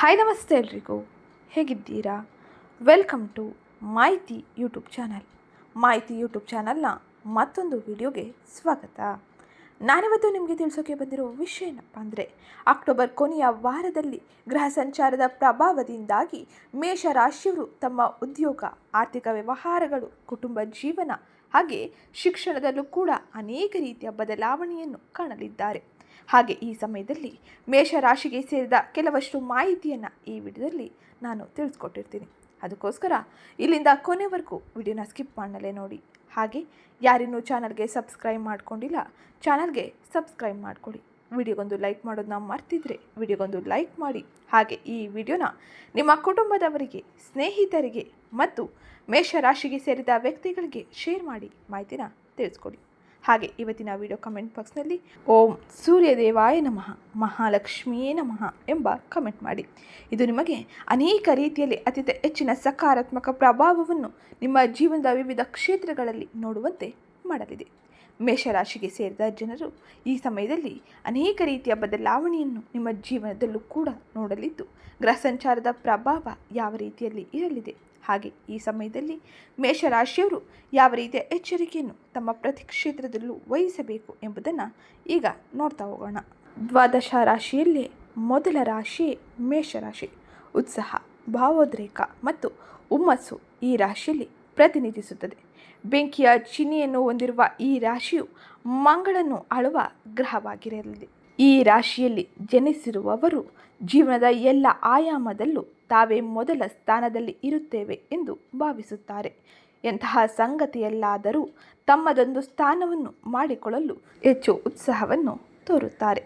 Hi ನಮಸ್ತೆ ಎಲ್ರಿಗೂ. ಹೇಗಿದ್ದೀರಾ? Welcome to Mahiti YouTube channel. Mahiti YouTube ಚಾನಲ್ನ ಮತ್ತೊಂದು ವಿಡಿಯೋಗೆ ಸ್ವಾಗತ. ನಾನಿವತ್ತು ನಿಮಗೆ ತಿಳಿಸೋಕೆ ಬಂದಿರೋ ವಿಷಯ ಏನಪ್ಪ ಅಂದರೆ, ಅಕ್ಟೋಬರ್ ಕೊನೆಯ ವಾರದಲ್ಲಿ ಗೃಹ ಸಂಚಾರದ ಪ್ರಭಾವದಿಂದಾಗಿ ಮೇಷರಾಶಿಯವರು ತಮ್ಮ ಉದ್ಯೋಗ, ಆರ್ಥಿಕ ವ್ಯವಹಾರಗಳು, ಕುಟುಂಬ ಜೀವನ ಹಾಗೆ ಶಿಕ್ಷಣದಲ್ಲೂ ಕೂಡ ಅನೇಕ ರೀತಿಯ ಬದಲಾವಣೆಯನ್ನು ಕಾಣಲಿದ್ದಾರೆ. ಹಾಗೆ ಈ ಸಮಯದಲ್ಲಿ ಮೇಷರಾಶಿಗೆ ಸೇರಿದ ಕೆಲವಷ್ಟು ಮಾಹಿತಿಯನ್ನು ಈ ವಿಡಿಯೋದಲ್ಲಿ ನಾನು ತಿಳಿಸ್ಕೊಟ್ಟಿರ್ತೀನಿ. ಅದಕ್ಕೋಸ್ಕರ ಇಲ್ಲಿಂದ ಕೊನೆವರೆಗೂ ವಿಡಿಯೋನ ಸ್ಕಿಪ್ ಮಾಡಲೇ ನೋಡಿ. ಹಾಗೆ ಯಾರಿನ್ನೂ ಚಾನಲ್ಗೆ ಸಬ್ಸ್ಕ್ರೈಬ್ ಮಾಡ್ಕೊಂಡಿಲ್ಲ, ಚಾನಲ್ಗೆ ಸಬ್ಸ್ಕ್ರೈಬ್ ಮಾಡ್ಕೊಳ್ಳಿ. ವಿಡಿಯೋಗೊಂದು ಲೈಕ್ ಮಾಡೋದನ್ನ ಮರ್ತಿದ್ರೆ ವಿಡಿಯೋಗೊಂದು ಲೈಕ್ ಮಾಡಿ. ಹಾಗೆ ಈ ವಿಡಿಯೋನ ನಿಮ್ಮ ಕುಟುಂಬದವರಿಗೆ, ಸ್ನೇಹಿತರಿಗೆ ಮತ್ತು ಮೇಷರಾಶಿಗೆ ಸೇರಿದ ವ್ಯಕ್ತಿಗಳಿಗೆ ಶೇರ್ ಮಾಡಿ ಮಾಹಿತಿನ ತಿಳಿಸ್ಕೊಡಿ. ಹಾಗೆ ಇವತ್ತಿನ ವಿಡಿಯೋ ಕಮೆಂಟ್ ಬಾಕ್ಸ್ನಲ್ಲಿ ಓಂ ಸೂರ್ಯದೇವಾಯ ನಮಃ, ಮಹಾಲಕ್ಷ್ಮಿಯೇ ನಮಃ ಎಂಬ ಕಮೆಂಟ್ ಮಾಡಿ. ಇದು ನಿಮಗೆ ಅನೇಕ ರೀತಿಯಲ್ಲಿ ಅತ್ಯಂತ ಹೆಚ್ಚಿನ ಸಕಾರಾತ್ಮಕ ಪ್ರಭಾವವನ್ನು ನಿಮ್ಮ ಜೀವನದ ವಿವಿಧ ಕ್ಷೇತ್ರಗಳಲ್ಲಿ ನೋಡುವಂತೆ ಮಾಡಲಿದೆ. ಮೇಷರಾಶಿಗೆ ಸೇರಿದ ಜನರು ಈ ಸಮಯದಲ್ಲಿ ಅನೇಕ ರೀತಿಯ ಬದಲಾವಣೆಯನ್ನು ನಿಮ್ಮ ಜೀವನದಲ್ಲೂ ಕೂಡ ನೋಡಲಿದ್ದು, ಗ್ರಹ ಸಂಚಾರದ ಪ್ರಭಾವ ಯಾವ ರೀತಿಯಲ್ಲಿ ಇರಲಿದೆ? ಹಾಗೆ ಈ ಸಮಯದಲ್ಲಿ ಮೇಷರಾಶಿಯವರು ಯಾವ ರೀತಿಯ ಎಚ್ಚರಿಕೆಯನ್ನು ತಮ್ಮ ಪ್ರತಿ ಕ್ಷೇತ್ರದಲ್ಲೂ ವಹಿಸಬೇಕು ಎಂಬುದನ್ನು ಈಗ ನೋಡ್ತಾ ಹೋಗೋಣ. ದ್ವಾದಶ ರಾಶಿಯಲ್ಲಿ ಮೊದಲ ರಾಶಿ ಮೇಷರಾಶಿ. ಉತ್ಸಾಹ, ಭಾವೋದ್ರೇಕ ಮತ್ತು ಹುಮ್ಮಸ್ಸು ಈ ರಾಶಿಯಲ್ಲಿ ಪ್ರತಿನಿಧಿಸುತ್ತದೆ. ಬೆಂಕಿಯ ಚಿಹ್ನೆಯನ್ನು ಹೊಂದಿರುವ ಈ ರಾಶಿಯು ಮಂಗಳನ್ನು ಆಳುವ ಗ್ರಹವಾಗಿರಲಿದೆ ಈ ರಾಶಿಯಲ್ಲಿ ಜನಿಸಿರುವವರು ಜೀವನದ ಎಲ್ಲ ಆಯಾಮದಲ್ಲೂ ತಾವೇ ಮೊದಲ ಸ್ಥಾನದಲ್ಲಿ ಇರುತ್ತೇವೆ ಎಂದು ಭಾವಿಸುತ್ತಾರೆ. ಎಂತಹ ಸಂಗತಿಯಲ್ಲಾದರೂ ತಮ್ಮದೊಂದು ಸ್ಥಾನವನ್ನು ಮಾಡಿಕೊಳ್ಳಲು ಹೆಚ್ಚು ಉತ್ಸಾಹವನ್ನು ತೋರುತ್ತಾರೆ.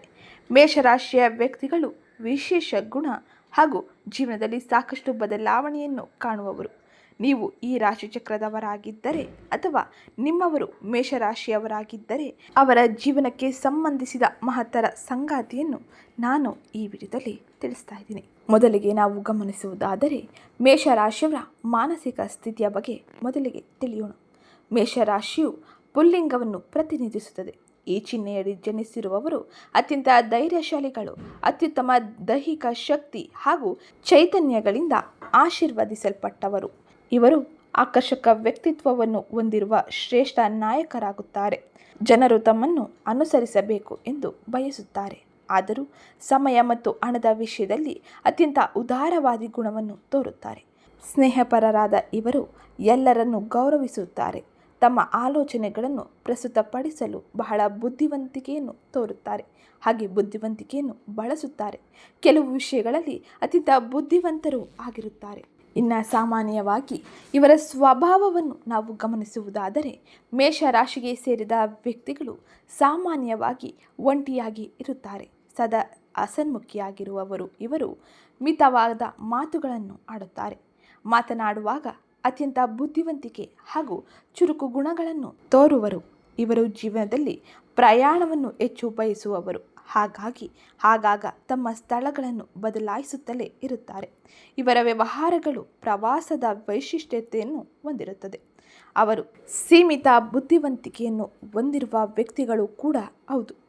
ಮೇಷರಾಶಿಯ ವ್ಯಕ್ತಿಗಳು ವಿಶೇಷ ಗುಣ ಹಾಗೂ ಜೀವನದಲ್ಲಿ ಸಾಕಷ್ಟು ಬದಲಾವಣೆಯನ್ನು ಕಾಣುವವರು. ನೀವು ಈ ರಾಶಿಚಕ್ರದವರಾಗಿದ್ದರೆ ಅಥವಾ ನಿಮ್ಮವರು ಮೇಷರಾಶಿಯವರಾಗಿದ್ದರೆ ಅವರ ಜೀವನಕ್ಕೆ ಸಂಬಂಧಿಸಿದ ಮಹತ್ತರ ಸಂಗಾತಿಯನ್ನು ನಾನು ಈ ವಿಡಿಯೋದಲ್ಲಿ ತಿಳಿಸ್ತಾ ಇದ್ದೀನಿ ಮೊದಲಿಗೆ ನಾವು ಗಮನಿಸುವುದಾದರೆ ಮೇಷರಾಶಿಯವರ ಮಾನಸಿಕ ಸ್ಥಿತಿಯ ಬಗ್ಗೆ ಮೊದಲಿಗೆ ತಿಳಿಯೋಣ. ಮೇಷರಾಶಿಯು ಪುಲ್ಲಿಂಗವನ್ನು ಪ್ರತಿನಿಧಿಸುತ್ತದೆ. ಈ ಚಿಹ್ನೆಯಡಿ ಜನಿಸಿರುವವರು ಅತ್ಯಂತ ಧೈರ್ಯಶಾಲಿಗಳು, ಅತ್ಯುತ್ತಮ ದೈಹಿಕ ಶಕ್ತಿ ಹಾಗೂ ಚೈತನ್ಯಗಳಿಂದ ಆಶೀರ್ವದಿಸಲ್ಪಟ್ಟವರು. ಇವರು ಆಕರ್ಷಕ ವ್ಯಕ್ತಿತ್ವವನ್ನು ಹೊಂದಿರುವ ಶ್ರೇಷ್ಠ ನಾಯಕರಾಗುತ್ತಾರೆ. ಜನರು ತಮ್ಮನ್ನು ಅನುಸರಿಸಬೇಕು ಎಂದು ಬಯಸುತ್ತಾರೆ. ಆದರೂ ಸಮಯ ಮತ್ತು ಹಣದ ವಿಷಯದಲ್ಲಿ ಅತ್ಯಂತ ಉದಾರವಾದಿ ಗುಣವನ್ನು ತೋರುತ್ತಾರೆ. ಸ್ನೇಹಪರರಾದ ಇವರು ಎಲ್ಲರನ್ನು ಗೌರವಿಸುತ್ತಾರೆ. ತಮ್ಮ ಆಲೋಚನೆಗಳನ್ನು ಪ್ರಸ್ತುತಪಡಿಸಲು ಬಹಳ ಬುದ್ಧಿವಂತಿಕೆಯನ್ನು ತೋರುತ್ತಾರೆ. ಹಾಗೆ ಬುದ್ಧಿವಂತಿಕೆಯನ್ನು ಬಳಸುತ್ತಾರೆ. ಕೆಲವು ವಿಷಯಗಳಲ್ಲಿ ಅತ್ಯಂತ ಬುದ್ಧಿವಂತರು ಆಗಿರುತ್ತಾರೆ. ಇನ್ನು ಸಾಮಾನ್ಯವಾಗಿ ಇವರ ಸ್ವಭಾವವನ್ನು ನಾವು ಗಮನಿಸುವುದಾದರೆ ಮೇಷರಾಶಿಗೆ ಸೇರಿದ ವ್ಯಕ್ತಿಗಳು ಸಾಮಾನ್ಯವಾಗಿ ಒಂಟಿಯಾಗಿ ಇರುತ್ತಾರೆ. ಸದಾ ಅಸನ್ಮುಖಿಯಾಗಿರುವವರು. ಇವರು ಮಿತವಾದ ಮಾತುಗಳನ್ನು ಆಡುತ್ತಾರೆ. ಮಾತನಾಡುವಾಗ ಅತ್ಯಂತ ಬುದ್ಧಿವಂತಿಕೆ ಹಾಗೂ ಚುರುಕು ಗುಣಗಳನ್ನು ತೋರುವರು. ಇವರು ಜೀವನದಲ್ಲಿ ಪ್ರಯಾಣವನ್ನು ಹೆಚ್ಚು ಬಯಸುವವರು. ಹಾಗಾಗಿ ಆಗಾಗ ತಮ್ಮ ಸ್ಥಳಗಳನ್ನು ಬದಲಾಯಿಸುತ್ತಲೇ ಇರುತ್ತಾರೆ. ಇವರ ವ್ಯವಹಾರಗಳು ಪ್ರವಾಸದ ವೈಶಿಷ್ಟ್ಯತೆಯನ್ನು ಹೊಂದಿರುತ್ತದೆ. ಅವರು ಸೀಮಿತ ಬುದ್ಧಿವಂತಿಕೆಯನ್ನು ಹೊಂದಿರುವ ವ್ಯಕ್ತಿಗಳು ಕೂಡ ಹೌದು.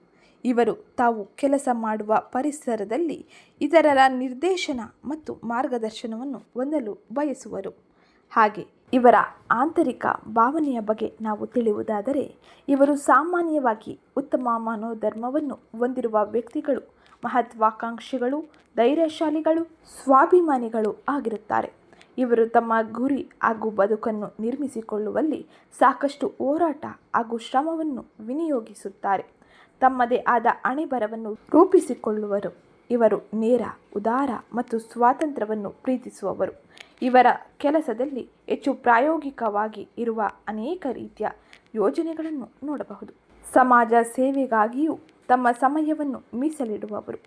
ಇವರು ತಾವು ಕೆಲಸ ಮಾಡುವ ಪರಿಸರದಲ್ಲಿ ಇತರರ ನಿರ್ದೇಶನ ಮತ್ತು ಮಾರ್ಗದರ್ಶನವನ್ನು ಹೊಂದಲು ಬಯಸುವರು. ಹಾಗೆ ಇವರ ಆಂತರಿಕ ಭಾವನೆಯ ಬಗ್ಗೆ ನಾವು ತಿಳಿಯುವುದಾದರೆ, ಇವರು ಸಾಮಾನ್ಯವಾಗಿ ಉತ್ತಮ ಮನೋಧರ್ಮವನ್ನು ಹೊಂದಿರುವ ವ್ಯಕ್ತಿಗಳು, ಮಹತ್ವಾಕಾಂಕ್ಷಿಗಳು, ಧೈರ್ಯಶಾಲಿಗಳು, ಸ್ವಾಭಿಮಾನಿಗಳು ಆಗಿರುತ್ತಾರೆ. ಇವರು ತಮ್ಮ ಗುರಿ ಹಾಗೂ ಬದುಕನ್ನು ನಿರ್ಮಿಸಿಕೊಳ್ಳುವಲ್ಲಿ ಸಾಕಷ್ಟು ಹೋರಾಟ ಹಾಗೂ ಶ್ರಮವನ್ನು ವಿನಿಯೋಗಿಸುತ್ತಾರೆ. ತಮ್ಮದೇ ಆದ ಅಣೆಬರವನ್ನು ರೂಪಿಸಿಕೊಳ್ಳುವರು. ಇವರು ನೇರ, ಉದಾರ ಮತ್ತು ಸ್ವಾತಂತ್ರ್ಯವನ್ನು ಪ್ರೀತಿಸುವವರು. ಇವರ ಕೆಲಸದಲ್ಲಿ ಹೆಚ್ಚು ಪ್ರಾಯೋಗಿಕವಾಗಿ ಇರುವ ಅನೇಕ ರೀತಿಯ ಯೋಜನೆಗಳನ್ನು ನೋಡಬಹುದು. ಸಮಾಜ ಸೇವೆಗಾಗಿಯೂ ತಮ್ಮ ಸಮಯವನ್ನು ಮೀಸಲಿಡುವವರು.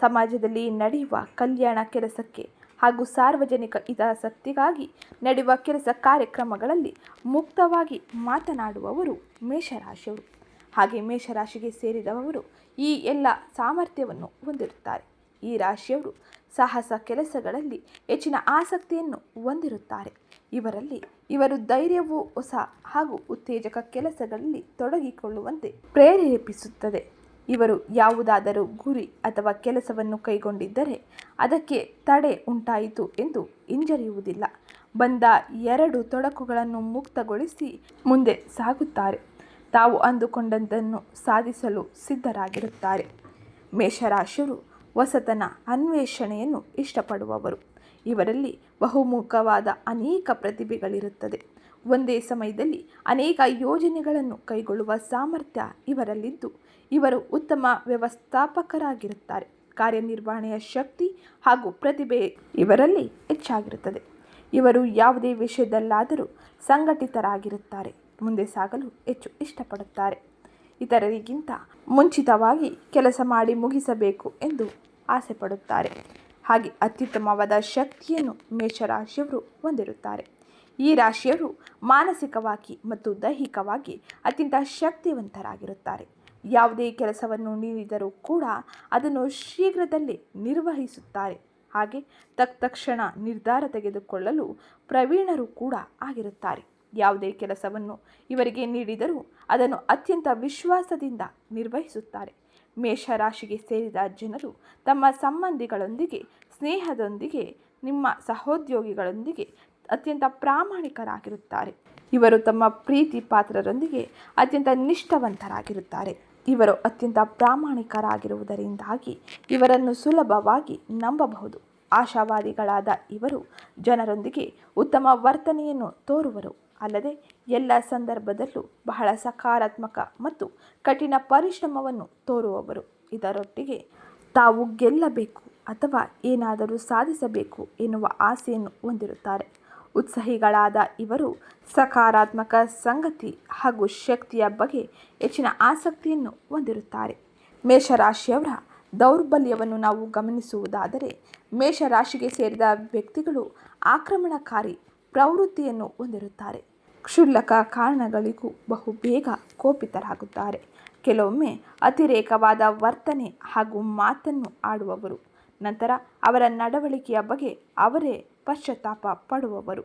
ಸಮಾಜದಲ್ಲಿ ನಡೆಯುವ ಕಲ್ಯಾಣ ಕೆಲಸಕ್ಕೆ ಹಾಗೂ ಸಾರ್ವಜನಿಕ ಹಿತಾಸಕ್ತಿಗಾಗಿ ನಡೆಯುವ ಕೆಲಸ ಕಾರ್ಯಕ್ರಮಗಳಲ್ಲಿ ಮುಕ್ತವಾಗಿ ಮಾತನಾಡುವವರು ಮೇಷರಾಶಿಯವರು. ಹಾಗೆ ಮೇಷರಾಶಿಗೆ ಸೇರಿದವರು ಈ ಎಲ್ಲ ಸಾಮರ್ಥ್ಯವನ್ನು ಹೊಂದಿರುತ್ತಾರೆ. ಈ ರಾಶಿಯವರು ಸಾಹಸ ಕೆಲಸಗಳಲ್ಲಿ ಹೆಚ್ಚಿನ ಆಸಕ್ತಿಯನ್ನು ಹೊಂದಿರುತ್ತಾರೆ. ಇವರಲ್ಲಿ ಇವರು ಧೈರ್ಯವು ಹೊಸ ಹಾಗೂ ಉತ್ತೇಜಕ ಕೆಲಸಗಳಲ್ಲಿ ತೊಡಗಿಕೊಳ್ಳುವಂತೆ ಪ್ರೇರೇಪಿಸುತ್ತದೆ. ಇವರು ಯಾವುದಾದರೂ ಗುರಿ ಅಥವಾ ಕೆಲಸವನ್ನು ಕೈಗೊಂಡಿದ್ದರೆ ಅದಕ್ಕೆ ತಡೆ ಉಂಟಾಯಿತು ಎಂದು ಹಿಂಜರಿಯುವುದಿಲ್ಲ. ಬಂದ ಎರಡು ತೊಡಕುಗಳನ್ನು ಮುಕ್ತಗೊಳಿಸಿ ಮುಂದೆ ಸಾಗುತ್ತಾರೆ. ತಾವು ಅಂದುಕೊಂಡದ್ದನ್ನು ಸಾಧಿಸಲು ಸಿದ್ಧರಾಗಿರುತ್ತಾರೆ. ಮೇಷರಾಶಿಯರು ಹೊಸತನ ಅನ್ವೇಷಣೆಯನ್ನು ಇಷ್ಟಪಡುವವರು. ಇವರಲ್ಲಿ ಬಹುಮುಖವಾದ ಅನೇಕ ಪ್ರತಿಭೆಗಳಿರುತ್ತದೆ. ಒಂದೇ ಸಮಯದಲ್ಲಿ ಅನೇಕ ಯೋಜನೆಗಳನ್ನು ಕೈಗೊಳ್ಳುವ ಸಾಮರ್ಥ್ಯ ಇವರಲ್ಲಿದ್ದು, ಇವರು ಉತ್ತಮ ವ್ಯವಸ್ಥಾಪಕರಾಗಿರುತ್ತಾರೆ. ಕಾರ್ಯನಿರ್ವಹಣೆಯ ಶಕ್ತಿ ಹಾಗೂ ಪ್ರತಿಭೆ ಇವರಲ್ಲಿ ಹೆಚ್ಚಾಗಿರುತ್ತದೆ. ಇವರು ಯಾವುದೇ ವಿಷಯದಲ್ಲಾದರೂ ಸಂಘಟಿತರಾಗಿರುತ್ತಾರೆ. ಮುಂದೆ ಸಾಗಲು ಹೆಚ್ಚು ಇಷ್ಟಪಡುತ್ತಾರೆ. ಇತರರಿಗಿಂತ ಮುಂಚಿತವಾಗಿ ಕೆಲಸ ಮಾಡಿ ಮುಗಿಸಬೇಕು ಎಂದು ಆಸೆ ಪಡುತ್ತಾರೆ ಹಾಗೆ ಅತ್ಯುತ್ತಮವಾದ ಶಕ್ತಿಯನ್ನು ಮೇಷರಾಶಿಯವರು ಹೊಂದಿರುತ್ತಾರೆ. ಈ ರಾಶಿಯವರು ಮಾನಸಿಕವಾಗಿ ಮತ್ತು ದೈಹಿಕವಾಗಿ ಅತ್ಯಂತ ಶಕ್ತಿವಂತರಾಗಿರುತ್ತಾರೆ. ಯಾವುದೇ ಕೆಲಸವನ್ನು ನೀಡಿದರೂ ಕೂಡ ಅದನ್ನು ಶೀಘ್ರದಲ್ಲೇ ನಿರ್ವಹಿಸುತ್ತಾರೆ. ಹಾಗೆ ತಕ್ಷಣ ನಿರ್ಧಾರ ತೆಗೆದುಕೊಳ್ಳಲು ಪ್ರವೀಣರು ಕೂಡ ಆಗಿರುತ್ತಾರೆ. ಯಾವುದೇ ಕೆಲಸವನ್ನು ಇವರಿಗೆ ನೀಡಿದರೂ ಅದನ್ನು ಅತ್ಯಂತ ವಿಶ್ವಾಸದಿಂದ ನಿರ್ವಹಿಸುತ್ತಾರೆ. ಮೇಷರಾಶಿಗೆ ಸೇರಿದ ಜನರು ತಮ್ಮ ಸಂಬಂಧಿಗಳೊಂದಿಗೆ, ಸ್ನೇಹದೊಂದಿಗೆ, ನಿಮ್ಮ ಸಹೋದ್ಯೋಗಿಗಳೊಂದಿಗೆ ಅತ್ಯಂತ ಪ್ರಾಮಾಣಿಕರಾಗಿರುತ್ತಾರೆ. ಇವರು ತಮ್ಮ ಪ್ರೀತಿ ಪಾತ್ರರೊಂದಿಗೆ ಅತ್ಯಂತ ನಿಷ್ಠವಂತರಾಗಿರುತ್ತಾರೆ. ಇವರು ಅತ್ಯಂತ ಪ್ರಾಮಾಣಿಕರಾಗಿರುವುದರಿಂದಾಗಿ ಇವರನ್ನು ಸುಲಭವಾಗಿ ನಂಬಬಹುದು. ಆಶಾವಾದಿಗಳಾದ ಇವರು ಜನರೊಂದಿಗೆ ಉತ್ತಮ ವರ್ತನೆಯನ್ನು ತೋರುವರು. ಅಲ್ಲದೆ ಎಲ್ಲ ಸಂದರ್ಭದಲ್ಲೂ ಬಹಳ ಸಕಾರಾತ್ಮಕ ಮತ್ತು ಕಠಿಣ ಪರಿಶ್ರಮವನ್ನು ತೋರುವವರು. ಇದರೊಟ್ಟಿಗೆ ತಾವು ಗೆಲ್ಲಬೇಕು ಅಥವಾ ಏನಾದರೂ ಸಾಧಿಸಬೇಕು ಎನ್ನುವ ಆಸೆಯನ್ನು ಹೊಂದಿರುತ್ತಾರೆ. ಉತ್ಸಾಹಿಗಳಾದ ಇವರು ಸಕಾರಾತ್ಮಕ ಸಂಗತಿ ಹಾಗೂ ಶಕ್ತಿಯ ಬಗ್ಗೆ ಹೆಚ್ಚಿನ ಆಸಕ್ತಿಯನ್ನು ಹೊಂದಿರುತ್ತಾರೆ. ಮೇಷರಾಶಿಯವರ ದೌರ್ಬಲ್ಯವನ್ನು ನಾವು ಗಮನಿಸುವುದಾದರೆ ಮೇಷರಾಶಿಗೆ ಸೇರಿದ ವ್ಯಕ್ತಿಗಳು ಆಕ್ರಮಣಕಾರಿ ಪ್ರವೃತ್ತಿಯನ್ನು ಹೊಂದಿರುತ್ತಾರೆ. ಕ್ಷುಲ್ಲಕ ಕಾರಣಗಳಿಗೂ ಬಹು ಬೇಗ ಕೋಪಿತರಾಗುತ್ತಾರೆ. ಕೆಲವೊಮ್ಮೆ ಅತಿರೇಕವಾದ ವರ್ತನೆ ಹಾಗೂ ಮಾತನ್ನು ಆಡುವವರು, ನಂತರ ಅವರ ನಡವಳಿಕೆಯ ಬಗ್ಗೆ ಅವರೇ ಪಶ್ಚಾತ್ತಾಪ ಪಡುವವರು.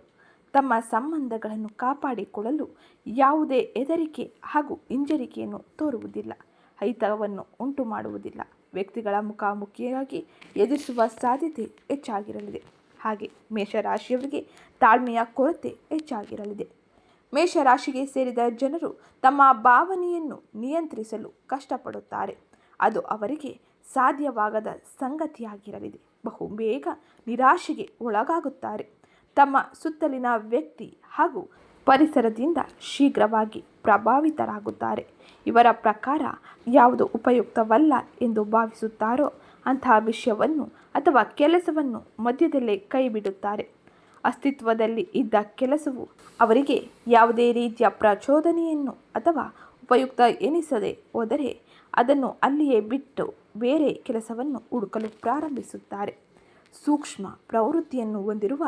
ತಮ್ಮ ಸಂಬಂಧಗಳನ್ನು ಕಾಪಾಡಿಕೊಳ್ಳಲು ಯಾವುದೇ ಹೆದರಿಕೆ ಹಾಗೂ ಹಿಂಜರಿಕೆಯನ್ನು ತೋರುವುದಿಲ್ಲ. ಹೈತವನ್ನು ಉಂಟು ಮಾಡುವುದಿಲ್ಲ ವ್ಯಕ್ತಿಗಳ ಮುಖಾಮುಖಿಯಾಗಿ ಎದುರಿಸುವ ಸಾಧ್ಯತೆ ಹೆಚ್ಚಾಗಿರಲಿದೆ. ಹಾಗೆ ಮೇಷರಾಶಿಯವರಿಗೆ ತಾಳ್ಮೆಯ ಕೊರತೆ ಹೆಚ್ಚಾಗಿರಲಿದೆ. ಮೇಷರಾಶಿಗೆ ಸೇರಿದ ಜನರು ತಮ್ಮ ಭಾವನೆಯನ್ನು ನಿಯಂತ್ರಿಸಲು ಕಷ್ಟಪಡುತ್ತಾರೆ. ಅದು ಅವರಿಗೆ ಸಾಧ್ಯವಾಗದ ಸಂಗತಿಯಾಗಿರಲಿದೆ. ಬಹು ಬೇಗ ನಿರಾಶೆಗೆ ಒಳಗಾಗುತ್ತಾರೆ. ತಮ್ಮ ಸುತ್ತಲಿನ ವ್ಯಕ್ತಿ ಹಾಗೂ ಪರಿಸರದಿಂದ ಶೀಘ್ರವಾಗಿ ಪ್ರಭಾವಿತರಾಗುತ್ತಾರೆ. ಇವರ ಪ್ರಕಾರ, ಯಾವುದು ಉಪಯುಕ್ತವಲ್ಲ ಎಂದು ಭಾವಿಸುತ್ತಾರೋ ಅಂತಹ ವಿಷಯವನ್ನು ಅಥವಾ ಕೆಲಸವನ್ನು ಮಧ್ಯದಲ್ಲೇ ಕೈಬಿಡುತ್ತಾರೆ. ಅಸ್ತಿತ್ವದಲ್ಲಿ ಇದ್ದ ಕೆಲಸವು ಅವರಿಗೆ ಯಾವುದೇ ರೀತಿಯ ಪ್ರಚೋದನೆಯನ್ನು ಅಥವಾ ಉಪಯುಕ್ತ ಎನಿಸದೆ ಹೋದರೆ ಅದನ್ನು ಅಲ್ಲಿಯೇ ಬಿಟ್ಟು ಬೇರೆ ಕೆಲಸವನ್ನು ಹುಡುಕಲು ಪ್ರಾರಂಭಿಸುತ್ತಾರೆ. ಸೂಕ್ಷ್ಮ ಪ್ರವೃತ್ತಿಯನ್ನು ಹೊಂದಿರುವ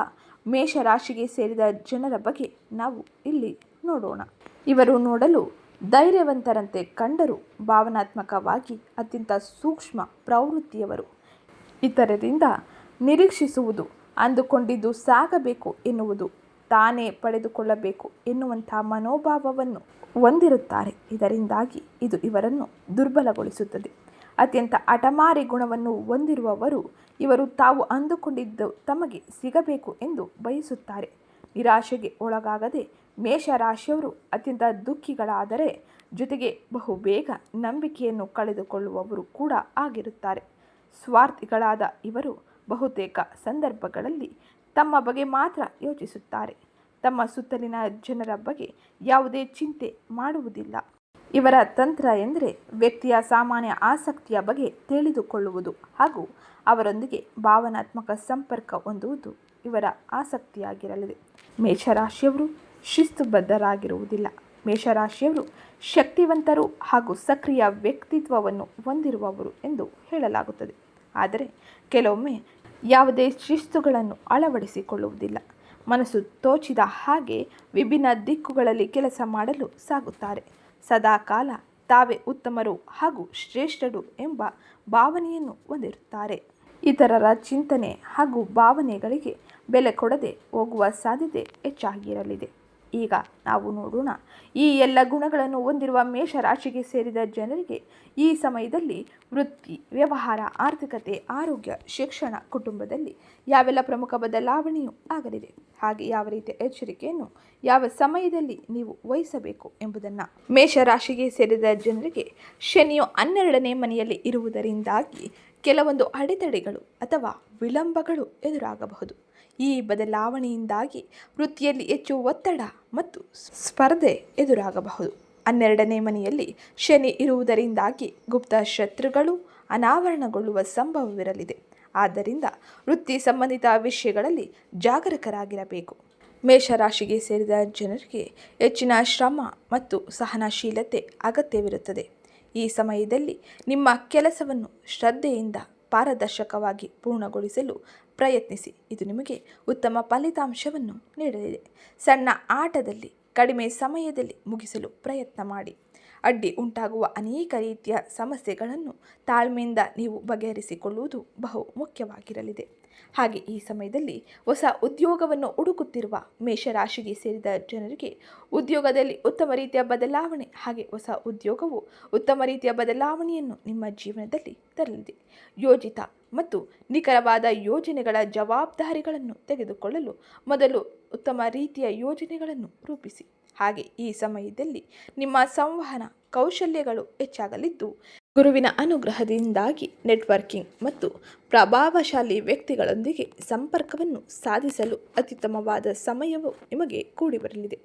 ಮೇಷರಾಶಿಗೆ ಸೇರಿದ ಜನರ ಬಗ್ಗೆ ನಾವು ಇಲ್ಲಿ ನೋಡೋಣ. ಇವರು ನೋಡಲು ಧೈರ್ಯವಂತರಂತೆ ಕಂಡರೂ ಭಾವನಾತ್ಮಕವಾಗಿ ಅತ್ಯಂತ ಸೂಕ್ಷ್ಮ ಪ್ರವೃತ್ತಿಯವರು. ಇತರರಿಂದ ನಿರೀಕ್ಷಿಸುವುದು, ಅಂದುಕೊಂಡಿದ್ದು ಸಾಗಬೇಕು ಎನ್ನುವುದು, ತಾನೇ ಪಡೆದುಕೊಳ್ಳಬೇಕು ಎನ್ನುವಂಥ ಮನೋಭಾವವನ್ನು ಹೊಂದಿರುತ್ತಾರೆ. ಇದರಿಂದಾಗಿ ಇದು ಇವರನ್ನು ದುರ್ಬಲಗೊಳಿಸುತ್ತದೆ. ಅತ್ಯಂತ ಅಟಮಾರಿ ಗುಣವನ್ನು ಹೊಂದಿರುವವರು ಇವರು ತಾವು ಅಂದುಕೊಂಡಿದ್ದು ತಮಗೆ ಸಿಗಬೇಕು ಎಂದು ಬಯಸುತ್ತಾರೆ. ನಿರಾಶೆಗೆ ಒಳಗಾಗದೆ ಮೇಷರಾಶಿಯವರು ಅತ್ಯಂತ ದುಃಖಿಗಳಾದರೆ ಜೊತೆಗೆ ಬಹುಬೇಗ ನಂಬಿಕೆಯನ್ನು ಕಳೆದುಕೊಳ್ಳುವವರು ಕೂಡ ಆಗಿರುತ್ತಾರೆ. ಸ್ವಾರ್ಥಿಗಳಾದ ಇವರು ಬಹುತೇಕ ಸಂದರ್ಭಗಳಲ್ಲಿ ತಮ್ಮ ಬಗ್ಗೆ ಮಾತ್ರ ಯೋಚಿಸುತ್ತಾರೆ. ತಮ್ಮ ಸುತ್ತಲಿನ ಜನರ ಬಗ್ಗೆ ಯಾವುದೇ ಚಿಂತೆ ಮಾಡುವುದಿಲ್ಲ. ಇವರ ತಂತ್ರ ಎಂದರೆ ವ್ಯಕ್ತಿಯ ಸಾಮಾನ್ಯ ಆಸಕ್ತಿಯ ಬಗ್ಗೆ ತಿಳಿದುಕೊಳ್ಳುವುದು ಹಾಗೂ ಅವರೊಂದಿಗೆ ಭಾವನಾತ್ಮಕ ಸಂಪರ್ಕ ಹೊಂದುವುದು ಇವರ ಆಸಕ್ತಿಯಾಗಿರಲಿದೆ. ಮೇಷರಾಶಿಯವರು ಶಿಸ್ತುಬದ್ಧರಾಗಿರುವುದಿಲ್ಲ. ಮೇಷರಾಶಿಯವರು ಶಕ್ತಿವಂತರು ಹಾಗೂ ಸಕ್ರಿಯ ವ್ಯಕ್ತಿತ್ವವನ್ನು ಹೊಂದಿರುವವರು ಎಂದು ಹೇಳಲಾಗುತ್ತದೆ. ಆದರೆ ಕೆಲವೊಮ್ಮೆ ಯಾವುದೇ ಶಿಸ್ತುಗಳನ್ನು ಅಳವಡಿಸಿಕೊಳ್ಳುವುದಿಲ್ಲ. ಮನಸ್ಸು ತೋಚಿದ ಹಾಗೆ ವಿಭಿನ್ನ ದಿಕ್ಕುಗಳಲ್ಲಿ ಕೆಲಸ ಮಾಡಲು ಸಾಗುತ್ತಾರೆ. ಸದಾಕಾಲ ತಾವೇ ಉತ್ತಮರು ಹಾಗೂ ಶ್ರೇಷ್ಠರು ಎಂಬ ಭಾವನೆಯನ್ನು ಹೊಂದಿರುತ್ತಾರೆ. ಇತರರ ಚಿಂತನೆ ಹಾಗೂ ಭಾವನೆಗಳಿಗೆ ಬೆಲೆ ಕೊಡದೆ ಹೋಗುವ ಸಾಧ್ಯತೆ ಹೆಚ್ಚಾಗಿರಲಿದೆ. ಈಗ ನಾವು ನೋಡೋಣ. ಈ ಎಲ್ಲ ಗುಣಗಳನ್ನು ಹೊಂದಿರುವ ಮೇಷರಾಶಿಗೆ ಸೇರಿದ ಜನರಿಗೆ ಈ ಸಮಯದಲ್ಲಿ ವೃತ್ತಿ, ವ್ಯವಹಾರ, ಆರ್ಥಿಕತೆ, ಆರೋಗ್ಯ, ಶಿಕ್ಷಣ, ಕುಟುಂಬದಲ್ಲಿ ಯಾವೆಲ್ಲ ಪ್ರಮುಖ ಬದಲಾವಣೆಯೂ ಆಗಲಿದೆ. ಹಾಗೆ ಯಾವ ರೀತಿಯ ಎಚ್ಚರಿಕೆಯನ್ನು ಯಾವ ಸಮಯದಲ್ಲಿ ನೀವು ವಹಿಸಬೇಕು ಎಂಬುದನ್ನು ಮೇಷರಾಶಿಗೆ ಸೇರಿದ ಜನರಿಗೆ ಶನಿಯು ಹನ್ನೆರಡನೇ ಮನೆಯಲ್ಲಿ ಇರುವುದರಿಂದಾಗಿ ಕೆಲವೊಂದು ಅಡೆತಡೆಗಳು ಅಥವಾ ವಿಳಂಬಗಳು ಎದುರಾಗಬಹುದು. ಈ ಬದಲಾವಣೆಯಿಂದಾಗಿ ವೃತ್ತಿಯಲ್ಲಿ ಹೆಚ್ಚು ಒತ್ತಡ ಮತ್ತು ಸ್ಪರ್ಧೆ ಎದುರಾಗಬಹುದು. ಹನ್ನೆರಡನೇ ಮನೆಯಲ್ಲಿ ಶನಿ ಇರುವುದರಿಂದಾಗಿ ಗುಪ್ತ ಶತ್ರುಗಳು ಅನಾವರಣಗೊಳ್ಳುವ ಸಂಭವವಿರಲಿದೆ. ಆದ್ದರಿಂದ ವೃತ್ತಿ ಸಂಬಂಧಿತ ವಿಷಯಗಳಲ್ಲಿ ಜಾಗರೂಕರಾಗಿರಬೇಕು. ಮೇಷರಾಶಿಗೆ ಸೇರಿದ ಜನರಿಗೆ ಹೆಚ್ಚಿನ ಶ್ರಮ ಮತ್ತು ಸಹನಶೀಲತೆ ಅಗತ್ಯವಿರುತ್ತದೆ. ಈ ಸಮಯದಲ್ಲಿ ನಿಮ್ಮ ಕೆಲಸವನ್ನು ಶ್ರದ್ಧೆಯಿಂದ ಪಾರದರ್ಶಕವಾಗಿ ಪೂರ್ಣಗೊಳಿಸಲು ಪ್ರಯತ್ನಿಸಿ. ಇದು ನಿಮಗೆ ಉತ್ತಮ ಫಲಿತಾಂಶವನ್ನು ನೀಡಲಿದೆ. ಸಣ್ಣ ಆಟದಲ್ಲಿ ಕಡಿಮೆ ಸಮಯದಲ್ಲಿ ಮುಗಿಸಲು ಪ್ರಯತ್ನ ಮಾಡಿ. ಅಡ್ಡಿ ಉಂಟಾಗುವ ಅನೇಕ ರೀತಿಯ ಸಮಸ್ಯೆಗಳನ್ನು ತಾಳ್ಮೆಯಿಂದ ನೀವು ಬಗೆಹರಿಸಿಕೊಳ್ಳುವುದು ಬಹು ಮುಖ್ಯವಾಗಿರಲಿದೆ. ಹಾಗೆ ಈ ಸಮಯದಲ್ಲಿ ಹೊಸ ಉದ್ಯೋಗವನ್ನು ಹುಡುಕುತ್ತಿರುವ ಮೇಷರಾಶಿಗೆ ಸೇರಿದ ಜನರಿಗೆ ಉದ್ಯೋಗದಲ್ಲಿ ಉತ್ತಮ ರೀತಿಯ ಬದಲಾವಣೆ ಹಾಗೆ ಹೊಸ ಉದ್ಯೋಗವು ಉತ್ತಮ ರೀತಿಯ ಬದಲಾವಣೆಯನ್ನು ನಿಮ್ಮ ಜೀವನದಲ್ಲಿ ತರಲಿದೆ. ಯೋಜಿತ ಮತ್ತು ನಿಖರವಾದ ಯೋಜನೆಗಳ ಜವಾಬ್ದಾರಿಗಳನ್ನು ತೆಗೆದುಕೊಳ್ಳಲು ಮೊದಲು ಉತ್ತಮ ರೀತಿಯ ಯೋಜನೆಗಳನ್ನು ರೂಪಿಸಿ. ಹಾಗೆ ಈ ಸಮಯದಲ್ಲಿ ನಿಮ್ಮ ಸಂವಹನ ಕೌಶಲ್ಯಗಳು ಹೆಚ್ಚಾಗಲಿದ್ದು, ಗುರುವಿನ ಅನುಗ್ರಹದಿಂದಾಗಿ ನೆಟ್ವರ್ಕಿಂಗ್ ಮತ್ತು ಪ್ರಭಾವಶಾಲಿ ವ್ಯಕ್ತಿಗಳೊಂದಿಗೆ ಸಂಪರ್ಕವನ್ನು ಸಾಧಿಸಲು ಅತ್ಯುತ್ತಮವಾದ ಸಮಯವು ನಿಮಗೆ ಕೂಡಿಬರಲಿದೆ.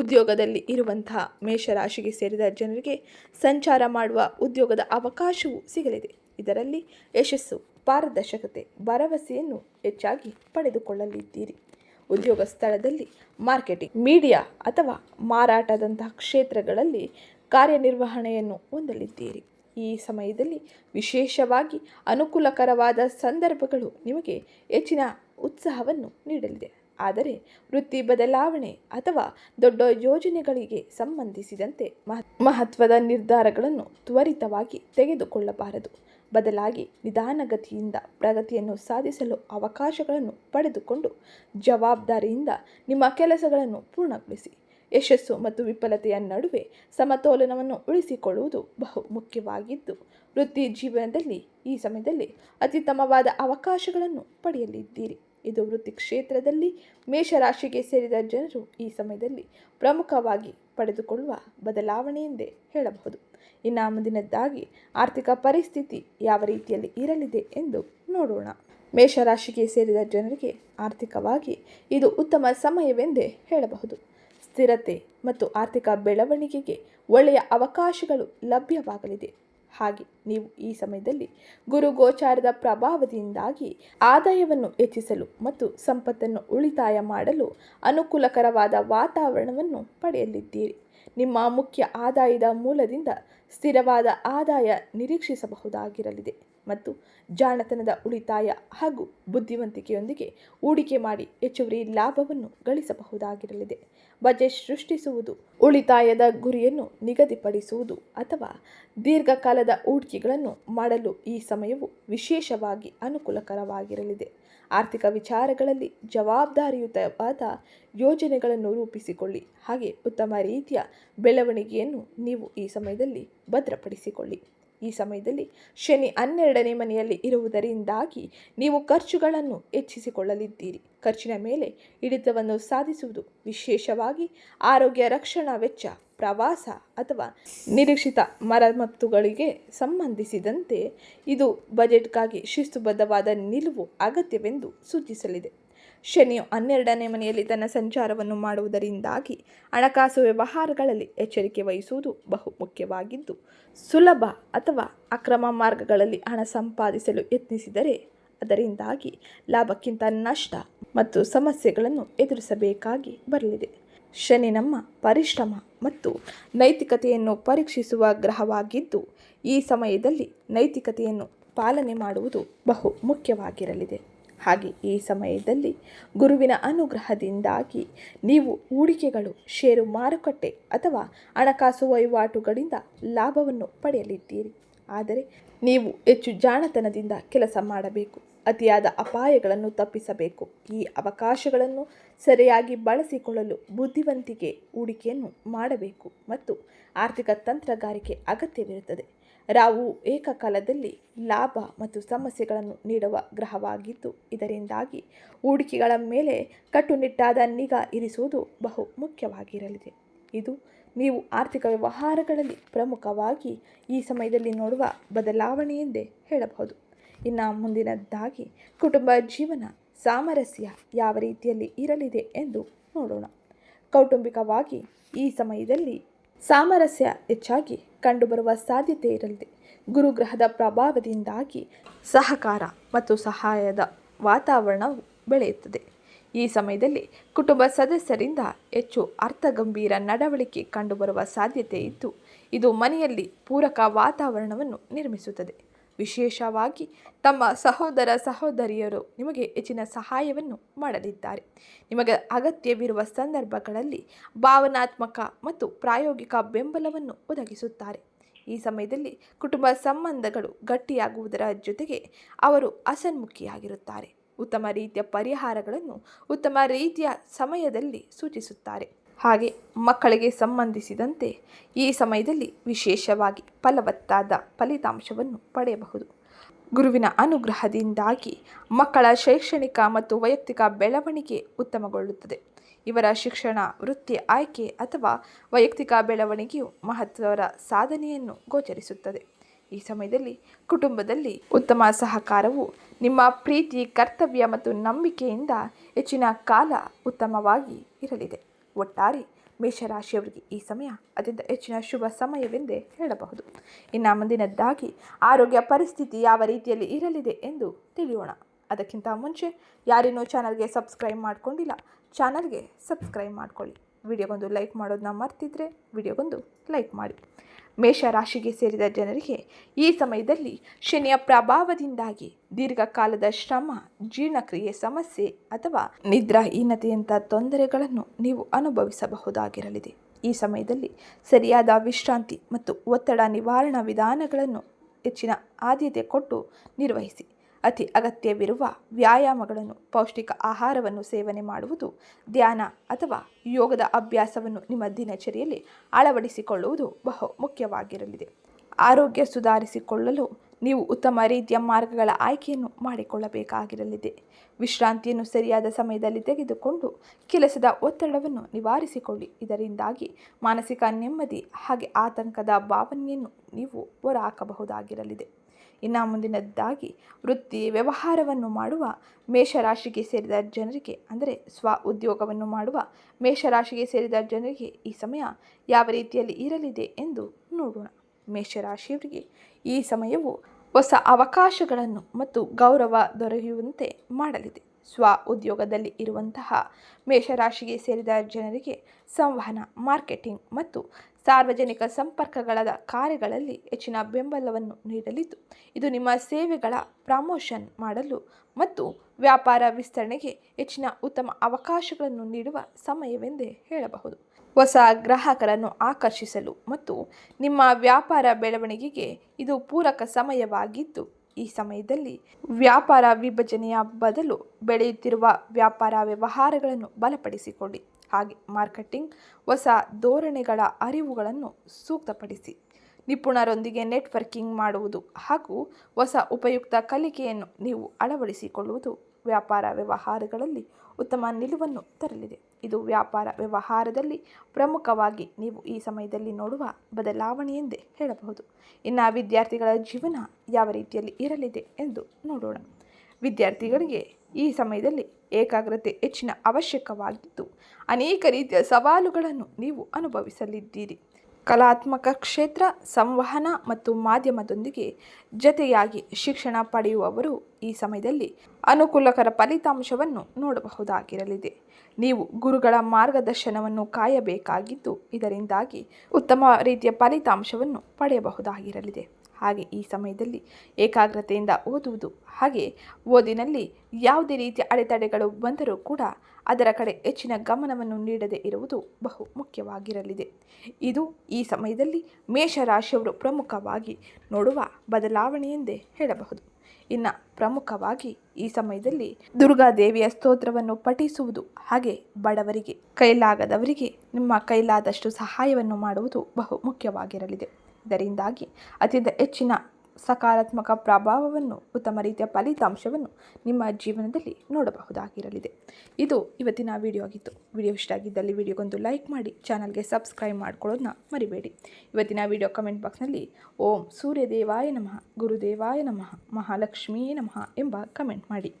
ಉದ್ಯೋಗದಲ್ಲಿ ಇರುವಂತಹ ಮೇಷರಾಶಿಗೆ ಸೇರಿದ ಜನರಿಗೆ ಸಂಚಾರ ಮಾಡುವ ಉದ್ಯೋಗದ ಅವಕಾಶವೂ ಸಿಗಲಿದೆ. ಇದರಲ್ಲಿ ಯಶಸ್ಸು ಪಾರದರ್ಶಕತೆ, ಭರವಸೆಯನ್ನು ಹೆಚ್ಚಾಗಿ ಪಡೆದುಕೊಳ್ಳಲಿದ್ದೀರಿ. ಉದ್ಯೋಗ ಸ್ಥಳದಲ್ಲಿ ಮಾರ್ಕೆಟಿಂಗ್, ಮೀಡಿಯಾ ಅಥವಾ ಮಾರಾಟದಂತಹ ಕ್ಷೇತ್ರಗಳಲ್ಲಿ ಕಾರ್ಯನಿರ್ವಹಣೆಯನ್ನು ಹೊಂದಲಿದ್ದೀರಿ. ಈ ಸಮಯದಲ್ಲಿ ವಿಶೇಷವಾಗಿ ಅನುಕೂಲಕರವಾದ ಸಂದರ್ಭಗಳು ನಿಮಗೆ ಹೆಚ್ಚಿನ ಉತ್ಸಾಹವನ್ನು ನೀಡಲಿದೆ. ಆದರೆ ವೃತ್ತಿ ಬದಲಾವಣೆ ಅಥವಾ ದೊಡ್ಡ ಯೋಜನೆಗಳಿಗೆ ಸಂಬಂಧಿಸಿದಂತೆ ಮಹ- ಮಹತ್ವದ ನಿರ್ಧಾರಗಳನ್ನು ತ್ವರಿತವಾಗಿ ತೆಗೆದುಕೊಳ್ಳಬಾರದು. ಬದಲಾಗಿ ನಿಧಾನಗತಿಯಿಂದ ಪ್ರಗತಿಯನ್ನು ಸಾಧಿಸಲು ಅವಕಾಶಗಳನ್ನು ಪಡೆದುಕೊಂಡು ಜವಾಬ್ದಾರಿಯಿಂದ ನಿಮ್ಮ ಕೆಲಸಗಳನ್ನು ಪೂರ್ಣಗೊಳಿಸಿ. ಯಶಸ್ಸು ಮತ್ತು ವಿಫಲತೆಯ ನಡುವೆ ಸಮತೋಲನವನ್ನು ಉಳಿಸಿಕೊಳ್ಳುವುದು ಬಹು ಮುಖ್ಯವಾಗಿದ್ದು, ವೃತ್ತಿ ಜೀವನದಲ್ಲಿ ಈ ಸಮಯದಲ್ಲಿ ಅತ್ಯುತ್ತಮವಾದ ಅವಕಾಶಗಳನ್ನು ಪಡೆಯಲಿದ್ದೀರಿ. ಇದು ವೃತ್ತಿ ಕ್ಷೇತ್ರದಲ್ಲಿ ಮೇಷರಾಶಿಗೆ ಸೇರಿದ ಜನರು ಈ ಸಮಯದಲ್ಲಿ ಪ್ರಮುಖವಾಗಿ ಪಡೆದುಕೊಳ್ಳುವ ಬದಲಾವಣೆ ಎಂದೇ ಹೇಳಬಹುದು. ಇನ್ನು ಮುಂದಿನದ್ದಾಗಿ ಆರ್ಥಿಕ ಪರಿಸ್ಥಿತಿ ಯಾವ ರೀತಿಯಲ್ಲಿ ಇರಲಿದೆ ಎಂದು ನೋಡೋಣ. ಮೇಷರಾಶಿಗೆ ಸೇರಿದ ಜನರಿಗೆ ಆರ್ಥಿಕವಾಗಿ ಇದು ಉತ್ತಮ ಸಮಯವೆಂದೇ ಹೇಳಬಹುದು. ಸ್ಥಿರತೆ ಮತ್ತು ಆರ್ಥಿಕ ಬೆಳವಣಿಗೆಗೆ ಒಳ್ಳೆಯ ಅವಕಾಶಗಳು ಲಭ್ಯವಾಗಲಿದೆ. ಹಾಗೆ ನೀವು ಈ ಸಮಯದಲ್ಲಿ ಗುರು ಗೋಚಾರದ ಪ್ರಭಾವದಿಂದಾಗಿ ಆದಾಯವನ್ನು ಹೆಚ್ಚಿಸಲು ಮತ್ತು ಸಂಪತ್ತನ್ನು ಉಳಿತಾಯ ಮಾಡಲು ಅನುಕೂಲಕರವಾದ ವಾತಾವರಣವನ್ನು ಪಡೆಯಲಿದ್ದೀರಿ. ನಿಮ್ಮ ಮುಖ್ಯ ಆದಾಯದ ಮೂಲದಿಂದ ಸ್ಥಿರವಾದ ಆದಾಯ ನಿರೀಕ್ಷಿಸಬಹುದಾಗಿರಲಿದೆ ಮತ್ತು ಜಾಣತನದ ಉಳಿತಾಯ ಹಾಗೂ ಬುದ್ಧಿವಂತಿಕೆಯೊಂದಿಗೆ ಹೂಡಿಕೆ ಮಾಡಿ ಹೆಚ್ಚುವರಿ ಲಾಭವನ್ನು ಗಳಿಸಬಹುದಾಗಿರಲಿದೆ. ಬಜೆಟ್ ಸೃಷ್ಟಿಸುವುದು ಉಳಿತಾಯದ ಗುರಿಯನ್ನು ನಿಗದಿಪಡಿಸುವುದು ಅಥವಾ ದೀರ್ಘಕಾಲದ ಹೂಡಿಕೆಗಳನ್ನು ಮಾಡಲು ಈ ಸಮಯವು ವಿಶೇಷವಾಗಿ ಅನುಕೂಲಕರವಾಗಿರಲಿದೆ. ಆರ್ಥಿಕ ವಿಚಾರಗಳಲ್ಲಿ ಜವಾಬ್ದಾರಿಯುತವಾದ ಯೋಜನೆಗಳನ್ನು ರೂಪಿಸಿಕೊಳ್ಳಿ. ಹಾಗೆ ಉತ್ತಮ ರೀತಿಯ ಬೆಳವಣಿಗೆಯನ್ನು ನೀವು ಈ ಸಮಯದಲ್ಲಿ ಭದ್ರಪಡಿಸಿಕೊಳ್ಳಿ. ಈ ಸಮಯದಲ್ಲಿ ಶನಿ ಹನ್ನೆರಡನೇ ಮನೆಯಲ್ಲಿ ಇರುವುದರಿಂದಾಗಿ ನೀವು ಖರ್ಚುಗಳನ್ನು ಹೆಚ್ಚಿಸಿಕೊಳ್ಳಲಿದ್ದೀರಿ. ಖರ್ಚಿನ ಮೇಲೆ ಹಿಡಿತವನ್ನು ಸಾಧಿಸುವುದು ವಿಶೇಷವಾಗಿ ಆರೋಗ್ಯ, ರಕ್ಷಣಾ ವೆಚ್ಚ, ಪ್ರವಾಸ ಅಥವಾ ನಿರೀಕ್ಷಿತ ಮರಮತ್ತುಗಳಿಗೆ ಸಂಬಂಧಿಸಿದಂತೆ ಇದು ಬಜೆಟ್ಗಾಗಿ ಶಿಸ್ತುಬದ್ಧವಾದ ನಿಲುವು ಅಗತ್ಯವೆಂದು ಸೂಚಿಸಲಿದೆ. ಶನಿಯು ಹನ್ನೆರಡನೇ ಮನೆಯಲ್ಲಿ ತನ್ನ ಸಂಚಾರವನ್ನು ಮಾಡುವುದರಿಂದಾಗಿ ಹಣಕಾಸು ವ್ಯವಹಾರಗಳಲ್ಲಿ ಎಚ್ಚರಿಕೆ ವಹಿಸುವುದು ಬಹು ಮುಖ್ಯವಾಗಿದ್ದು, ಸುಲಭ ಅಥವಾ ಅಕ್ರಮ ಮಾರ್ಗಗಳಲ್ಲಿ ಹಣ ಸಂಪಾದಿಸಲು ಯತ್ನಿಸಿದರೆ ಅದರಿಂದಾಗಿ ಲಾಭಕ್ಕಿಂತ ನಷ್ಟ ಮತ್ತು ಸಮಸ್ಯೆಗಳನ್ನು ಎದುರಿಸಬೇಕಾಗಿ ಬರಲಿದೆ. ಶನಿ ನಮ್ಮ ಪರಿಶ್ರಮ ಮತ್ತು ನೈತಿಕತೆಯನ್ನು ಪರೀಕ್ಷಿಸುವ ಗ್ರಹವಾಗಿದ್ದು, ಈ ಸಮಯದಲ್ಲಿ ನೈತಿಕತೆಯನ್ನು ಪಾಲನೆ ಮಾಡುವುದು ಬಹು ಮುಖ್ಯವಾಗಿರಲಿದೆ. ಹಾಗೆ ಈ ಸಮಯದಲ್ಲಿ ಗುರುವಿನ ಅನುಗ್ರಹದಿಂದಾಗಿ ನೀವು ಹೂಡಿಕೆಗಳು, ಷೇರು ಮಾರುಕಟ್ಟೆ ಅಥವಾ ಹಣಕಾಸು ವಹಿವಾಟುಗಳಿಂದ ಲಾಭವನ್ನು ಪಡೆಯಲಿದ್ದೀರಿ. ಆದರೆ ನೀವು ಹೆಚ್ಚು ಜಾಣತನದಿಂದ ಕೆಲಸ ಮಾಡಬೇಕು. ಅತಿಯಾದ ಅಪಾಯಗಳನ್ನು ತಪ್ಪಿಸಬೇಕು. ಈ ಅವಕಾಶಗಳನ್ನು ಸರಿಯಾಗಿ ಬಳಸಿಕೊಳ್ಳಲು ಬುದ್ಧಿವಂತಿಕೆ ಹೂಡಿಕೆಯನ್ನು ಮಾಡಬೇಕು ಮತ್ತು ಆರ್ಥಿಕ ತಂತ್ರಗಾರಿಕೆ ಅಗತ್ಯವಿರುತ್ತದೆ. ರಾವು ಏಕಕಾಲದಲ್ಲಿ ಲಾಭ ಮತ್ತು ಸಮಸ್ಯೆಗಳನ್ನು ನೀಡುವ ಗ್ರಹವಾಗಿದ್ದು, ಇದರಿಂದಾಗಿ ಹೂಡಿಕೆಗಳ ಮೇಲೆ ಕಟ್ಟುನಿಟ್ಟಾದ ನಿಗಾ ಇರಿಸುವುದು ಬಹು ಮುಖ್ಯವಾಗಿರಲಿದೆ. ಇದು ನೀವು ಆರ್ಥಿಕ ವ್ಯವಹಾರಗಳಲ್ಲಿ ಪ್ರಮುಖವಾಗಿ ಈ ಸಮಯದಲ್ಲಿ ನೋಡುವ ಬದಲಾವಣೆ ಎಂದೇ ಹೇಳಬಹುದು. ಇನ್ನು ಮುಂದಿನದ್ದಾಗಿ ಕುಟುಂಬ ಜೀವನ ಸಾಮರಸ್ಯ ಯಾವ ರೀತಿಯಲ್ಲಿ ಇರಲಿದೆ ಎಂದು ನೋಡೋಣ. ಕೌಟುಂಬಿಕವಾಗಿ ಈ ಸಮಯದಲ್ಲಿ ಸಾಮರಸ್ಯ ಹೆಚ್ಚಾಗಿ ಕಂಡುಬರುವ ಸಾಧ್ಯತೆ ಇರಲಿದೆ. ಗುರುಗ್ರಹದ ಪ್ರಭಾವದಿಂದಾಗಿ ಸಹಕಾರ ಮತ್ತು ಸಹಾಯದ ವಾತಾವರಣವು ಬೆಳೆಯುತ್ತದೆ. ಈ ಸಮಯದಲ್ಲಿ ಕುಟುಂಬ ಸದಸ್ಯರಿಂದ ಹೆಚ್ಚು ಅರ್ಥಗಂಭೀರ ನಡವಳಿಕೆ ಕಂಡುಬರುವ ಸಾಧ್ಯತೆ ಇದ್ದು, ಇದು ಮನೆಯಲ್ಲಿ ಪೂರಕ ವಾತಾವರಣವನ್ನು ನಿರ್ಮಿಸುತ್ತದೆ. ವಿಶೇಷವಾಗಿ ತಮ್ಮ ಸಹೋದರ ಸಹೋದರಿಯರು ನಿಮಗೆ ಹೆಚ್ಚಿನ ಸಹಾಯವನ್ನು ಮಾಡಲಿದ್ದಾರೆ. ನಿಮಗೆ ಅಗತ್ಯವಿರುವ ಸಂದರ್ಭಗಳಲ್ಲಿ ಭಾವನಾತ್ಮಕ ಮತ್ತು ಪ್ರಾಯೋಗಿಕ ಬೆಂಬಲವನ್ನು ಒದಗಿಸುತ್ತಾರೆ. ಈ ಸಮಯದಲ್ಲಿ ಕುಟುಂಬ ಸಂಬಂಧಗಳು ಗಟ್ಟಿಯಾಗುವುದರ ಜೊತೆಗೆ ಅವರು ಅಸನ್ಮುಖಿಯಾಗಿರುತ್ತಾರೆ. ಉತ್ತಮ ರೀತಿಯ ಪರಿಹಾರಗಳನ್ನು ಉತ್ತಮ ರೀತಿಯ ಸಮಯದಲ್ಲಿ ಸೂಚಿಸುತ್ತಾರೆ. ಹಾಗೆ ಮಕ್ಕಳಿಗೆ ಸಂಬಂಧಿಸಿದಂತೆ ಈ ಸಮಯದಲ್ಲಿ ವಿಶೇಷವಾಗಿ ಫಲವತ್ತಾದ ಫಲಿತಾಂಶವನ್ನು ಪಡೆಯಬಹುದು. ಗುರುವಿನ ಅನುಗ್ರಹದಿಂದಾಗಿ ಮಕ್ಕಳ ಶೈಕ್ಷಣಿಕ ಮತ್ತು ವೈಯಕ್ತಿಕ ಬೆಳವಣಿಗೆ ಉತ್ತಮಗೊಳ್ಳುತ್ತದೆ. ಇವರ ಶಿಕ್ಷಣ, ವೃತ್ತಿ, ಆಯ್ಕೆ ಅಥವಾ ವೈಯಕ್ತಿಕ ಬೆಳವಣಿಗೆಯು ಮಹತ್ವದ ಸಾಧನೆಯನ್ನು ಗೋಚರಿಸುತ್ತದೆ. ಈ ಸಮಯದಲ್ಲಿ ಕುಟುಂಬದಲ್ಲಿ ಉತ್ತಮ ಸಹಕಾರವು ನಿಮ್ಮ ಪ್ರೀತಿ, ಕರ್ತವ್ಯ ಮತ್ತು ನಂಬಿಕೆಯಿಂದ ಹೆಚ್ಚಿನ ಕಾಲ ಉತ್ತಮವಾಗಿ ಇರಲಿದೆ. ಒಟ್ಟಾರೆ ಮೇಷರಾಶಿಯವರಿಗೆ ಈ ಸಮಯ ಅತ್ಯಂತ ಹೆಚ್ಚಿನ ಶುಭ ಸಮಯವೆಂದೇ ಹೇಳಬಹುದು. ಇನ್ನು ಮುಂದಿನದ್ದಾಗಿ ಆರೋಗ್ಯ ಪರಿಸ್ಥಿತಿ ಯಾವ ರೀತಿಯಲ್ಲಿ ಇರಲಿದೆ ಎಂದು ತಿಳಿಯೋಣ. ಅದಕ್ಕಿಂತ ಮುಂಚೆ ಯಾರೇನೂ ಚಾನಲ್ಗೆ ಸಬ್ಸ್ಕ್ರೈಬ್ ಮಾಡ್ಕೊಂಡಿಲ್ಲ, ಚಾನಲ್ಗೆ ಸಬ್ಸ್ಕ್ರೈಬ್ ಮಾಡ್ಕೊಳ್ಳಿ. ವಿಡಿಯೋಗೊಂದು ಲೈಕ್ ಮಾಡೋದನ್ನ ಮರ್ತಿದ್ರೆ ವಿಡಿಯೋಗೊಂದು ಲೈಕ್ ಮಾಡಿ. ಮೇಷರಾಶಿಗೆ ಸೇರಿದ ಜನರಿಗೆ ಈ ಸಮಯದಲ್ಲಿ ಶನಿಯ ಪ್ರಭಾವದಿಂದಾಗಿ ದೀರ್ಘಕಾಲದ ಶ್ರಮ, ಜೀರ್ಣಕ್ರಿಯೆ ಸಮಸ್ಯೆ ಅಥವಾ ನಿದ್ರಾಹೀನತೆಯಂಥ ತೊಂದರೆಗಳನ್ನು ನೀವು ಅನುಭವಿಸಬಹುದಾಗಿರಲಿದೆ. ಈ ಸಮಯದಲ್ಲಿ ಸರಿಯಾದ ವಿಶ್ರಾಂತಿ ಮತ್ತು ಒತ್ತಡ ನಿವಾರಣಾ ವಿಧಾನಗಳನ್ನು ಹೆಚ್ಚಿನ ಆದ್ಯತೆ ಕೊಟ್ಟು ನಿರ್ವಹಿಸಿ. ಅತಿ ಅಗತ್ಯವಿರುವ ವ್ಯಾಯಾಮಗಳನ್ನು, ಪೌಷ್ಟಿಕ ಆಹಾರವನ್ನು ಸೇವನೆ ಮಾಡುವುದು, ಧ್ಯಾನ ಅಥವಾ ಯೋಗದ ಅಭ್ಯಾಸವನ್ನು ನಿಮ್ಮ ದಿನಚರಿಯಲ್ಲಿ ಅಳವಡಿಸಿಕೊಳ್ಳುವುದು ಬಹು ಮುಖ್ಯವಾಗಿರಲಿದೆ. ಆರೋಗ್ಯ ಸುಧಾರಿಸಿಕೊಳ್ಳಲು ನೀವು ಉತ್ತಮ ರೀತಿಯ ಮಾರ್ಗಗಳ ಆಯ್ಕೆಯನ್ನು ಮಾಡಿಕೊಳ್ಳಬೇಕಾಗಿರಲಿದೆ. ವಿಶ್ರಾಂತಿಯನ್ನು ಸರಿಯಾದ ಸಮಯದಲ್ಲಿ ತೆಗೆದುಕೊಂಡು ಕೆಲಸದ ಒತ್ತಡವನ್ನು ನಿವಾರಿಸಿಕೊಳ್ಳಿ. ಇದರಿಂದಾಗಿ ಮಾನಸಿಕ ನೆಮ್ಮದಿ ಹಾಗೆ ಆತಂಕದ ಭಾವನೆಯನ್ನು ನೀವು ಹೊರಹಾಕಬಹುದಾಗಿರಲಿದೆ. ಇನ್ನು ಮುಂದಿನದ್ದಾಗಿ ವೃತ್ತಿ ವ್ಯವಹಾರವನ್ನು ಮಾಡುವ ಮೇಷರಾಶಿಗೆ ಸೇರಿದ ಜನರಿಗೆ, ಅಂದರೆ ಸ್ವ ಉದ್ಯೋಗವನ್ನು ಮಾಡುವ ಮೇಷರಾಶಿಗೆ ಸೇರಿದ ಜನರಿಗೆ ಈ ಸಮಯ ಯಾವ ರೀತಿಯಲ್ಲಿ ಇರಲಿದೆ ಎಂದು ನೋಡೋಣ. ಮೇಷರಾಶಿಯವರಿಗೆ ಈ ಸಮಯವು ಹೊಸ ಅವಕಾಶಗಳನ್ನು ಮತ್ತು ಗೌರವ ದೊರೆಯುವಂತೆ ಮಾಡಲಿದೆ. ಸ್ವ ಉದ್ಯೋಗದಲ್ಲಿ ಇರುವಂತಹ ಮೇಷರಾಶಿಗೆ ಸೇರಿದ ಜನರಿಗೆ ಸಂವಹನ, ಮಾರ್ಕೆಟಿಂಗ್ ಮತ್ತು ಸಾರ್ವಜನಿಕ ಸಂಪರ್ಕಗಳ ಕಾರ್ಯಗಳಲ್ಲಿ ಹೆಚ್ಚಿನ ಬೆಂಬಲವನ್ನು ನೀಡಲಿದ್ದು, ಇದು ನಿಮ್ಮ ಸೇವೆಗಳ ಪ್ರಮೋಷನ್ ಮಾಡಲು ಮತ್ತು ವ್ಯಾಪಾರ ವಿಸ್ತರಣೆಗೆ ಹೆಚ್ಚಿನ ಉತ್ತಮ ಅವಕಾಶಗಳನ್ನು ನೀಡುವ ಸಮಯವೆಂದೇ ಹೇಳಬಹುದು. ಹೊಸ ಗ್ರಾಹಕರನ್ನು ಆಕರ್ಷಿಸಲು ಮತ್ತು ನಿಮ್ಮ ವ್ಯಾಪಾರ ಬೆಳವಣಿಗೆಗೆ ಇದು ಪೂರಕ ಸಮಯವಾಗಿದ್ದು, ಈ ಸಮಯದಲ್ಲಿ ವ್ಯಾಪಾರ ವಿಭಜನೆಯ ಬದಲು ಬೆಳೆಯುತ್ತಿರುವ ವ್ಯಾಪಾರ ವ್ಯವಹಾರಗಳನ್ನು ಬಲಪಡಿಸಿಕೊಳ್ಳಿ. ಹಾಗೆ ಮಾರ್ಕೆಟಿಂಗ್ ಹೊಸ ಧೋರಣೆಗಳ ಅರಿವುಗಳನ್ನು ಸೂಕ್ತಪಡಿಸಿ. ನಿಪುಣರೊಂದಿಗೆ ನೆಟ್ವರ್ಕಿಂಗ್ ಮಾಡುವುದು ಹಾಗೂ ಹೊಸ ಉಪಯುಕ್ತ ಕಲಿಕೆಯನ್ನು ನೀವು ಅಳವಡಿಸಿಕೊಳ್ಳುವುದು ವ್ಯಾಪಾರ ವ್ಯವಹಾರಗಳಲ್ಲಿ ಉತ್ತಮ ನಿಲುವನ್ನು ತರಲಿದೆ. ಇದು ವ್ಯಾಪಾರ ವ್ಯವಹಾರದಲ್ಲಿ ಪ್ರಮುಖವಾಗಿ ನೀವು ಈ ಸಮಯದಲ್ಲಿ ನೋಡುವ ಬದಲಾವಣೆ ಎಂದೇ ಹೇಳಬಹುದು. ಇನ್ನು ವಿದ್ಯಾರ್ಥಿಗಳ ಜೀವನ ಯಾವ ರೀತಿಯಲ್ಲಿ ಇರಲಿದೆ ಎಂದು ನೋಡೋಣ. ವಿದ್ಯಾರ್ಥಿಗಳಿಗೆ ಈ ಸಮಯದಲ್ಲಿ ಏಕಾಗ್ರತೆ ಹೆಚ್ಚಿನ ಅವಶ್ಯಕವಾಗಿದ್ದು ಅನೇಕ ರೀತಿಯ ಸವಾಲುಗಳನ್ನು ನೀವು ಅನುಭವಿಸಲಿದ್ದೀರಿ. ಕಲಾತ್ಮಕ ಕ್ಷೇತ್ರ, ಸಂವಹನ ಮತ್ತು ಮಾಧ್ಯಮದೊಂದಿಗೆ ಜತೆಯಾಗಿ ಶಿಕ್ಷಣ ಪಡೆಯುವವರು ಈ ಸಮಯದಲ್ಲಿ ಅನುಕೂಲಕರ ಫಲಿತಾಂಶವನ್ನು ನೋಡಬಹುದಾಗಿರಲಿದೆ. ನೀವು ಗುರುಗಳ ಮಾರ್ಗದರ್ಶನವನ್ನು ಕಾಯಬೇಕಾಗಿದ್ದು, ಇದರಿಂದಾಗಿ ಉತ್ತಮ ರೀತಿಯ ಫಲಿತಾಂಶವನ್ನು ಪಡೆಯಬಹುದಾಗಿರಲಿದೆ. ಹಾಗೆ ಈ ಸಮಯದಲ್ಲಿ ಏಕಾಗ್ರತೆಯಿಂದ ಓದುವುದು, ಹಾಗೆ ಓದಿನಲ್ಲಿ ಯಾವುದೇ ರೀತಿಯ ಅಡೆತಡೆಗಳು ಬಂದರೂ ಕೂಡ ಅದರ ಕಡೆ ಹೆಚ್ಚಿನ ಗಮನವನ್ನು ನೀಡದೇ ಇರುವುದು ಬಹು ಮುಖ್ಯವಾಗಿರಲಿದೆ. ಇದು ಈ ಸಮಯದಲ್ಲಿ ಮೇಷರಾಶಿಯವರು ಪ್ರಮುಖವಾಗಿ ನೋಡುವ ಬದಲಾವಣೆ ಎಂದೇ ಹೇಳಬಹುದು. ಇನ್ನು ಪ್ರಮುಖವಾಗಿ ಈ ಸಮಯದಲ್ಲಿ ದುರ್ಗಾದೇವಿಯ ಸ್ತೋತ್ರವನ್ನು ಪಠಿಸುವುದು, ಹಾಗೆ ಬಡವರಿಗೆ, ಕೈಲಾಗದವರಿಗೆ ನಿಮ್ಮ ಕೈಲಾದಷ್ಟು ಸಹಾಯವನ್ನು ಮಾಡುವುದು ಬಹು ಮುಖ್ಯವಾಗಿರಲಿದೆ. ಇದರಿಂದಾಗಿ ಅತ್ಯಂತ ಹೆಚ್ಚಿನ ಸಕಾರಾತ್ಮಕ ಪ್ರಭಾವವನ್ನು, ಉತ್ತಮ ರೀತಿಯ ಫಲಿತಾಂಶವನ್ನು ನಿಮ್ಮ ಜೀವನದಲ್ಲಿ ನೋಡಬಹುದಾಗಿರಲಿದೆ. ಇದು ಇವತ್ತಿನ ವಿಡಿಯೋ ಆಗಿತ್ತು. ವಿಡಿಯೋ ಇಷ್ಟ ಆಗಿದ್ದಲ್ಲಿ ವಿಡಿಯೋಗೊಂದು ಲೈಕ್ ಮಾಡಿ ಚಾನಲ್ಗೆ ಸಬ್ಸ್ಕ್ರೈಬ್ ಮಾಡ್ಕೊಳ್ಳೋದನ್ನ ಮರಿಬೇಡಿ. ಇವತ್ತಿನ ವಿಡಿಯೋ ಕಮೆಂಟ್ ಬಾಕ್ಸ್ನಲ್ಲಿ ಓಂ ಸೂರ್ಯದೇವಾಯ ನಮಃ, ಗುರುದೇವಾಯ ನಮಃ ಮಹಾಲಕ್ಷ್ಮೀ ನಮಃ ಎಂಬ ಕಮೆಂಟ್ ಮಾಡಿ.